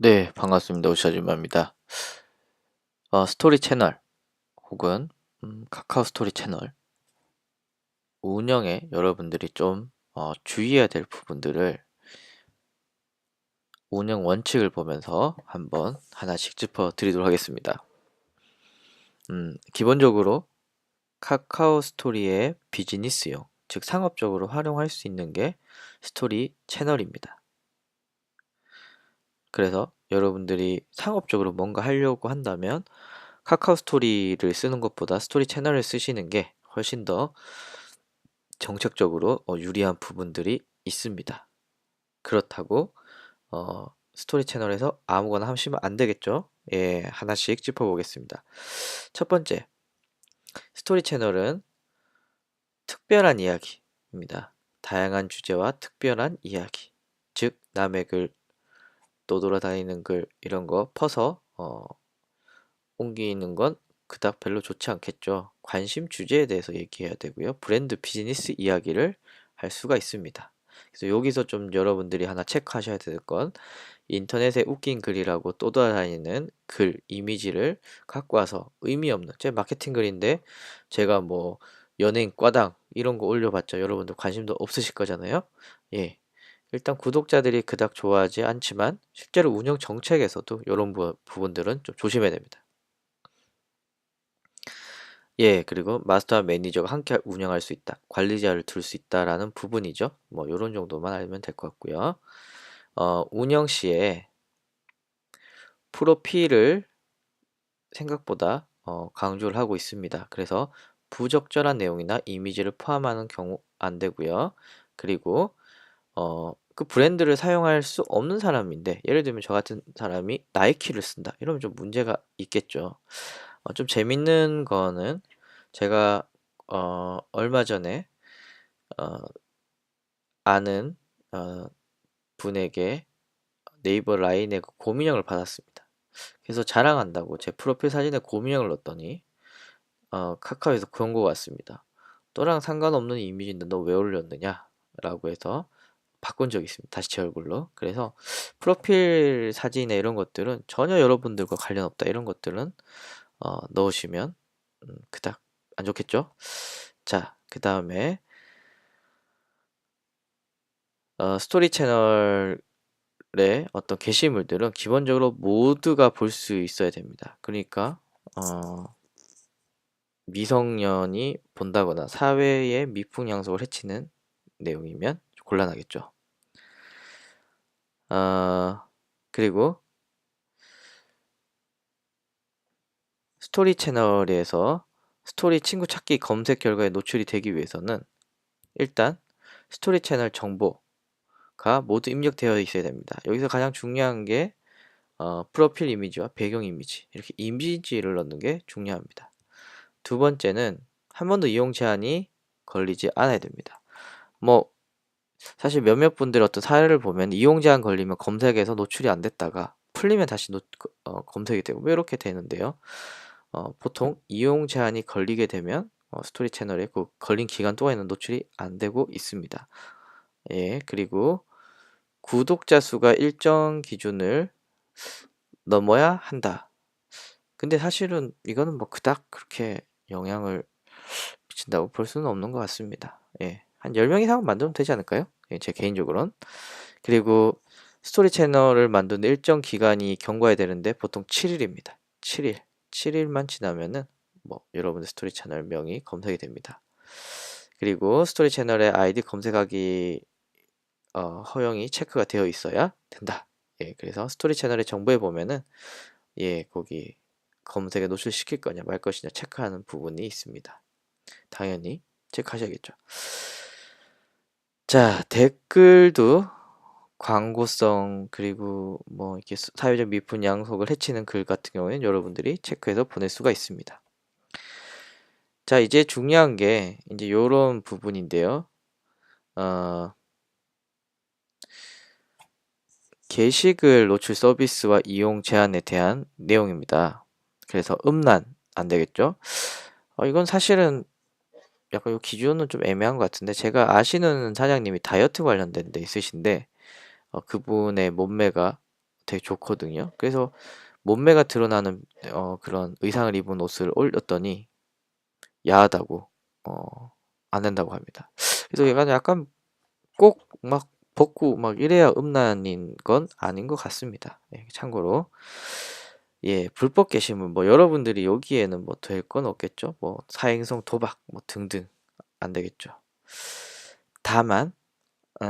네, 반갑습니다. 오샤즈마입니다. 어, 스토리 채널 혹은 음, 카카오 스토리 채널 운영에 여러분들이 좀 어, 주의해야 될 부분들을 운영 원칙을 보면서 한번 하나씩 짚어 드리도록 하겠습니다. 음, 기본적으로 카카오 스토리의 비즈니스용, 즉 상업적으로 활용할 수 있는 게 스토리 채널입니다. 그래서 여러분들이 상업적으로 뭔가 하려고 한다면 카카오 스토리를 쓰는 것보다 스토리 채널을 쓰시는 게 훨씬 더 정책적으로 어, 유리한 부분들이 있습니다. 그렇다고 어, 스토리 채널에서 아무거나 하시면 안 되겠죠? 예, 하나씩 짚어보겠습니다. 첫 번째, 스토리 채널은 특별한 이야기입니다. 다양한 주제와 특별한 이야기. 즉, 남의 글, 떠돌아다니는 글, 이런 거 퍼서, 어, 옮기는 건 그닥 별로 좋지 않겠죠. 관심 주제에 대해서 얘기해야 되고요. 브랜드 비즈니스 이야기를 할 수가 있습니다. 그래서 여기서 좀 여러분들이 하나 체크하셔야 될 건 인터넷에 웃긴 글이라고 떠돌아다니는 글, 이미지를 갖고 와서 의미 없는 제 마케팅 글인데 제가 뭐 연예인 과당 이런 거 올려봤자 여러분들 관심도 없으실 거잖아요. 예. 일단 구독자들이 그닥 좋아하지 않지만 실제로 운영 정책에서도 이런 부, 부분들은 좀 조심해야 됩니다. 예, 그리고 마스터와 매니저가 함께 운영할 수 있다. 관리자를 둘 수 있다라는 부분이죠. 뭐 요런 정도만 알면 될 것 같고요. 어, 운영 시에 프로필을 생각보다 어, 강조를 하고 있습니다. 그래서 부적절한 내용이나 이미지를 포함하는 경우 안 되고요. 그리고 어, 그 브랜드를 사용할 수 없는 사람인데 예를 들면 저 같은 사람이 나이키를 쓴다. 이러면 좀 문제가 있겠죠. 어, 좀 재밌는 거는 제가 어, 얼마 전에 어, 아는 어, 분에게 네이버 라인에 그 고민형을 받았습니다. 그래서 자랑한다고 제 프로필 사진에 고민형을 넣었더니 어, 카카오에서 광고가 왔습니다. 너랑 상관없는 이미지인데 너 왜 올렸느냐? 라고 해서 바꾼 적이 있습니다. 다시 제 얼굴로. 그래서 프로필 사진에 이런 것들은 전혀 여러분들과 관련 없다. 이런 것들은 어, 넣으시면 음, 그닥 안 좋겠죠? 자, 그 다음에 어, 스토리 채널의 어떤 게시물들은 기본적으로 모두가 볼 수 있어야 됩니다. 그러니까 어, 미성년이 본다거나 사회의 미풍양속을 해치는 내용이면 곤란하겠죠. 어, 그리고 스토리 채널에서 스토리 친구 찾기 검색 결과에 노출이 되기 위해서는 일단 스토리 채널 정보가 모두 입력되어 있어야 됩니다. 여기서 가장 중요한 게 어, 프로필 이미지와 배경 이미지 이렇게 이미지를 넣는 게 중요합니다. 두 번째는 한 번도 이용 제한이 걸리지 않아야 됩니다. 뭐 사실 몇몇 분들 어떤 사례를 보면 이용 제한 걸리면 검색에서 노출이 안 됐다가 풀리면 다시 노, 어, 검색이 되고 뭐 이렇게 되는데요. 어, 보통 이용 제한이 걸리게 되면 어, 스토리 채널에 그 걸린 기간 동안에는 노출이 안 되고 있습니다. 예, 그리고 구독자 수가 일정 기준을 넘어야 한다. 근데 사실은 이거는 뭐 그닥 그렇게 영향을 미친다고 볼 수는 없는 것 같습니다. 예, 한 10명 이상은 만들면 되지 않을까요? 예, 제 개인적으로는. 그리고 스토리 채널을 만드는 일정 기간이 경과해야 되는데 보통 7일입니다. 7일. 7일만 지나면은 뭐 여러분의 스토리 채널 명이 검색이 됩니다. 그리고 스토리 채널의 아이디 검색하기 어, 허용이 체크가 되어 있어야 된다. 예, 그래서 스토리 채널의 정보에 보면은 예, 거기 검색에 노출시킬 거냐 말 것이냐 체크하는 부분이 있습니다. 당연히 체크하셔야겠죠. 자, 댓글도 광고성 그리고 뭐 이렇게 사회적 미분 양속을 해치는 글 같은 경우에는 여러분들이 체크해서 보낼 수가 있습니다. 자, 이제 중요한 게 이제 이런 부분인데요. 어, 게시글 노출 서비스와 이용 제한에 대한 내용입니다. 그래서 음란 안 되겠죠? 어, 이건 사실은 약간 이 기준은 좀 애매한 것 같은데 제가 아시는 사장님이 다이어트 관련된 데 있으신데 어, 그분의 몸매가 되게 좋거든요. 그래서 몸매가 드러나는 어, 그런 의상을 입은 옷을 올렸더니 야하다고 어, 안 된다고 합니다. 그래서 얘가 약간 꼭 막 벗고 막 이래야 음란인 건 아닌 것 같습니다. 예, 참고로 예 불법 게시물 뭐 여러분들이 여기에는 뭐 될 건 없겠죠. 뭐 사행성 도박 뭐 등등 안 되겠죠. 다만 어,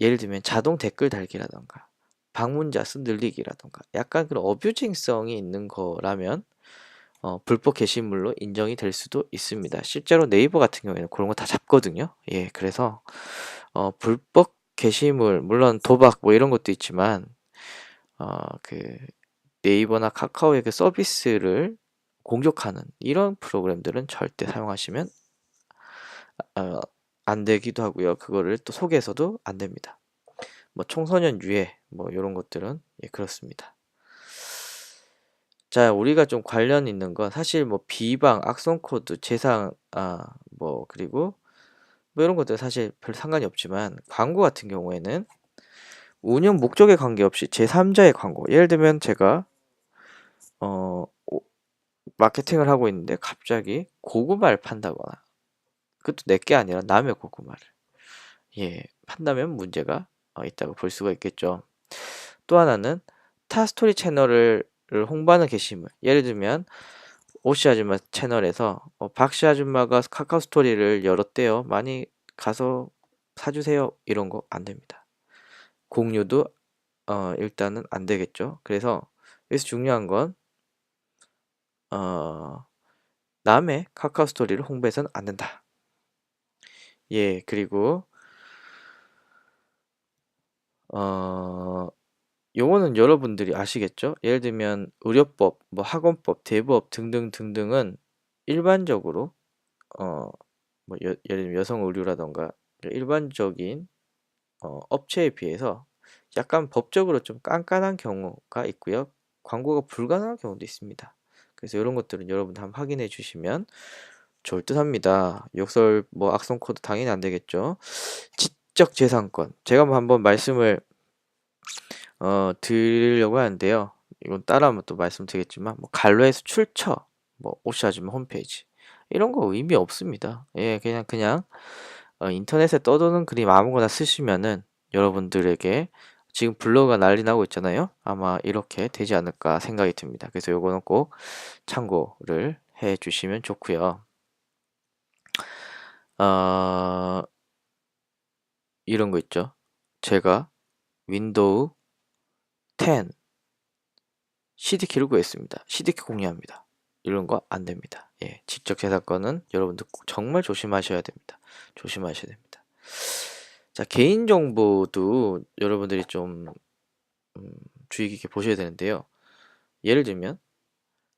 예를 들면 자동 댓글 달기라던가 방문자 수 늘리기라던가 약간 그런 어뷰징성이 있는 거라면 어, 불법 게시물로 인정이 될 수도 있습니다. 실제로 네이버 같은 경우에는 그런 거 다 잡거든요. 예, 그래서 어, 불법 게시물 물론 도박 뭐 이런 것도 있지만 어, 그 네이버나 카카오의 그 서비스를 공격하는 이런 프로그램들은 절대 사용하시면 어, 안 되기도 하고요. 그거를 또 소개해서도 안 됩니다. 뭐 청소년 유해 뭐 이런 것들은 예, 그렇습니다. 자, 우리가 좀 관련 있는 건 사실 뭐 비방, 악성 코드, 재상 아, 뭐 그리고 뭐 이런 것들 사실 별 상관이 없지만 광고 같은 경우에는 운영 목적에 관계없이 제3자의 광고. 예를 들면 제가 어 오- 마케팅을 하고 있는데 갑자기 고구마를 판다거나 그것도 내게 아니라 남의 고구마를 예 판다면 문제가 어, 있다고 볼 수가 있겠죠. 또 하나는 타 스토리 채널을 홍보하는 게시물. 예를 들면 오씨 아줌마 채널에서 어, 박씨 아줌마가 카카오 스토리를 열었대요. 많이 가서 사주세요. 이런 거 안 됩니다. 공유도 어, 일단은 안 되겠죠. 그래서 여기서 중요한 건 어, 남의 카카오 스토리를 홍보해서는 안 된다. 예, 그리고 어, 요거는 여러분들이 아시겠죠? 예를 들면 의료법, 뭐 학원법, 대부업 등등 등등은 일반적으로 어, 뭐 여, 예를 들면 여성 의류라던가 일반적인 어, 업체에 비해서 약간 법적으로 좀 깐깐한 경우가 있고요. 광고가 불가능한 경우도 있습니다. 그래서 이런 것들은 여러분들 한번 확인해 주시면 좋을 듯 합니다. 욕설, 뭐 악성 코드 당연히 안 되겠죠. 지적 재산권. 제가 뭐 한번 말씀을 어, 드리려고 하는데요. 이건 따라하면 또 말씀드리겠지만 뭐 갈로에서 출처, 뭐 오시아줌마 홈페이지 이런 거 의미 없습니다. 예, 그냥 그냥 어, 인터넷에 떠도는 그림 아무거나 쓰시면은 여러분들에게 지금 블로그가 난리 나고 있잖아요. 아마 이렇게 되지 않을까 생각이 듭니다. 그래서 요거는 꼭 참고를 해 주시면 좋고요. 어, 이런 거 있죠. 제가 윈도우 10 CD키를 구했습니다. CD키 공유합니다. 이런 거 안 됩니다. 예, 지적 재산권은 여러분들 꼭 정말 조심하셔야 됩니다. 조심하셔야 됩니다. 자, 개인정보도 여러분들이 좀 음, 주의 깊게 보셔야 되는데요. 예를 들면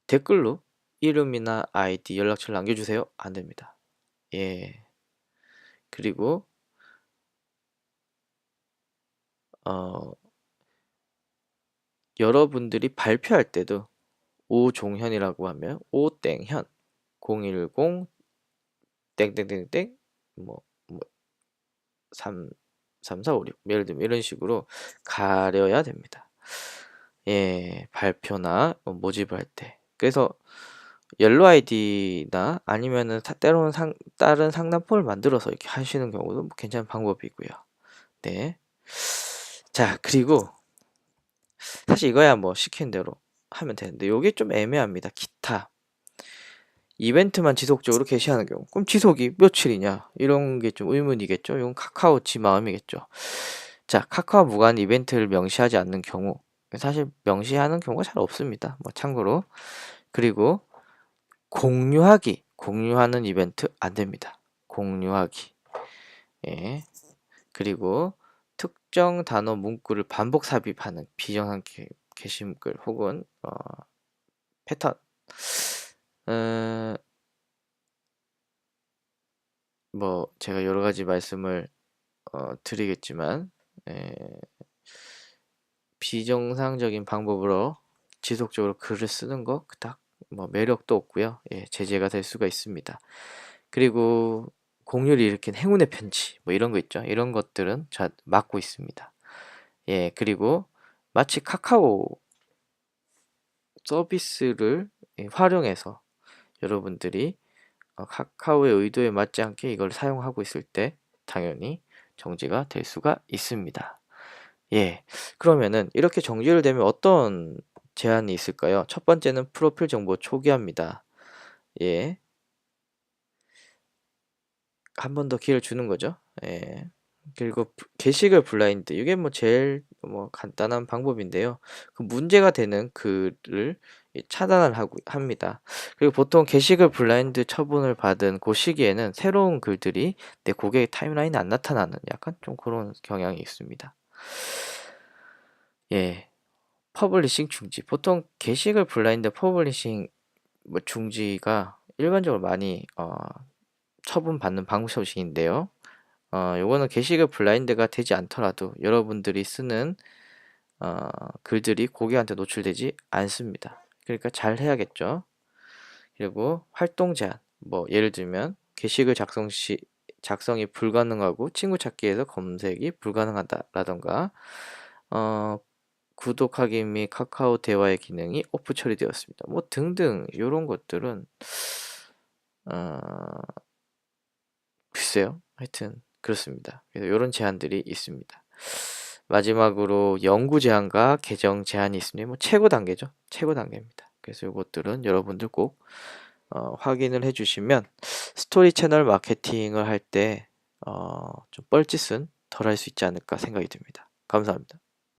댓글로 이름이나 아이디, 연락처를 남겨주세요. 안 됩니다. 예. 그리고 어, 여러분들이 발표할 때도 오종현이라고 하면 오땡현 010 땡땡땡땡 뭐, 뭐 3, 3, 4, 5, 6 예를 들면 이런 식으로 가려야 됩니다. 예, 발표나 뭐 모집을 할 때. 그래서 옐로 아이디나 아니면은 사- 때로는 상, 다른 상담폰을 만들어서 이렇게 하시는 경우도 뭐 괜찮은 방법이고요. 네. 자, 그리고 사실 이거야 뭐 시킨 대로 하면 되는데 요게 좀 애매합니다. 기타. 이벤트만 지속적으로 게시하는 경우. 그럼 지속이 며칠이냐? 이런 게 좀 의문이겠죠. 이건 카카오 지 마음이겠죠. 자, 카카오 무관 이벤트를 명시하지 않는 경우. 사실 명시하는 경우가 잘 없습니다. 뭐 참고로. 그리고 공유하기. 공유하는 이벤트 안 됩니다. 공유하기. 예. 그리고 특정 단어 문구를 반복 삽입하는 비정상 게, 게시글 혹은 어, 패턴. 어, 뭐 제가 여러 가지 말씀을 어, 드리겠지만 에, 비정상적인 방법으로 지속적으로 글을 쓰는 거 그닥 뭐 매력도 없고요. 예, 제재가 될 수가 있습니다. 그리고 공유를 일으킨 행운의 편지 뭐 이런 거 있죠. 이런 것들은 자 막고 있습니다. 예, 그리고 마치 카카오 서비스를 예, 활용해서 여러분들이 어, 카카오의 의도에 맞지 않게 이걸 사용하고 있을 때 당연히 정지가 될 수가 있습니다. 예, 그러면은 이렇게 정지를 되면 어떤 제한이 있을까요? 첫 번째는 프로필 정보 초기화입니다. 예, 한 번 더 기회를 주는 거죠. 예. 그리고 부- 게시글 블라인드 이게 뭐 제일 뭐 간단한 방법인데요. 그 문제가 되는 글을 이 차단을 하고 합니다. 그리고 보통 게시글 블라인드 처분을 받은 그 시기에는 새로운 글들이 내 고객의 타임라인에 안 나타나는 약간 좀 그런 경향이 있습니다. 예. 퍼블리싱 중지. 보통 게시글 블라인드 퍼블리싱 뭐 중지가 일반적으로 많이 어, 처분받는 방법식인데요. 어, 요거는 게시글 블라인드가 되지 않더라도 여러분들이 쓰는 어, 글들이 고객한테 노출되지 않습니다. 그러니까 잘 해야겠죠. 그리고 활동 제한. 뭐 예를 들면 게시글 작성 시 작성이 불가능하고 친구 찾기에서 검색이 불가능하다라던가 어, 구독하기 및 카카오 대화의 기능이 오프 처리되었습니다. 뭐 등등 이런 것들은 어, 글쎄요. 하여튼 그렇습니다. 그래서 이런 제한들이 있습니다. 마지막으로 연구 제한과 계정 제한이 있습니다. 뭐 최고 단계죠. 최고 단계입니다. 그래서 이것들은 여러분들 꼭 어, 확인을 해주시면 스토리 채널 마케팅을 할때 어, 좀 뻘짓은 덜 할 수 있지 않을까 생각이 듭니다. 감사합니다.